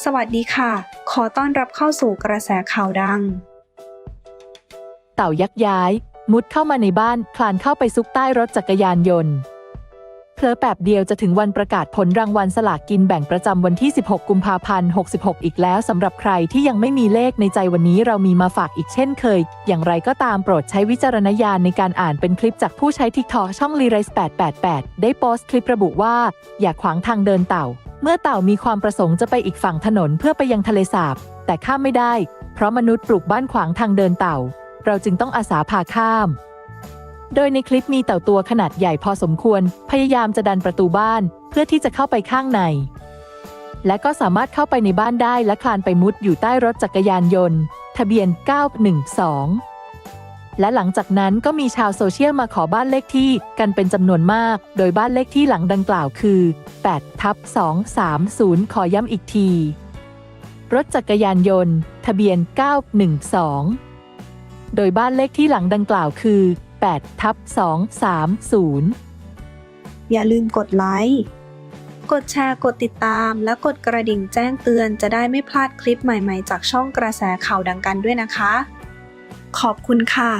สวัสดีค่ะ ขอต้อนรับเข้าสู่กระแสข่าวดัง เต่ายักย้าย มุดเข้ามาในบ้านคลานเข้าไปซุกใต้รถจักรยานยนต์เพลอแป๊บเดียวจะถึงวันประกาศผลรางวัลสลากกินแบ่งประจำวันที่ 16 กุมภาพันธ์ 66 อีกแล้วสำหรับใครที่ยังไม่มีเลขในใจวันนี้เรามีมาฝากอีกเช่นเคย อย่างไรก็ตามโปรดใช้วิจารณญาณในการอ่านเป็นคลิปจากผู้ใช้ทิกทอช่องลีไรส์888 ได้โพสต์คลิประบุว่า อย่าขวางทางเดินเต่า เมื่อเต่ามีความประสงค์จะไปอีกฝั่งถนนเพื่อไปยังทะเลสาบ แต่ข้ามไม่ได้ เพราะมนุษย์ปลูกบ้านขวางทางเดินเต่า เราจึงต้องอาสาพาข้าม โดยในคลิปมีเต่าตัวขนาดใหญ่พอสมควร พยายามจะดันประตูบ้านเพื่อที่จะเข้าไปข้างใน และก็สามารถเข้าไปในบ้านได้และคลานไปมุดอยู่ใต้รถจักรยานยนต์ ทะเบียน 912 และหลังจากนั้นก็มีชาวโซเชียลมาขอบ้านเลขที่กันเป็นจำนวนมาก โดยบ้านเลขที่หลังดังกล่าวคือ 8 ทับ 230 ขอย้ำอีกที รถจักรยานยนต์ ทะเบียน 912 โดยบ้านเลขที่หลังดังกล่าวคือ 8 ทับ 230 อย่าลืมกดไลค์ กดแชร์ กดติดตาม และกดกระดิ่งแจ้งเตือนจะได้ไม่พลาดคลิปใหม่ๆ จากช่องกระแสข่าวดังกันด้วยนะคะ ขอบคุณค่ะ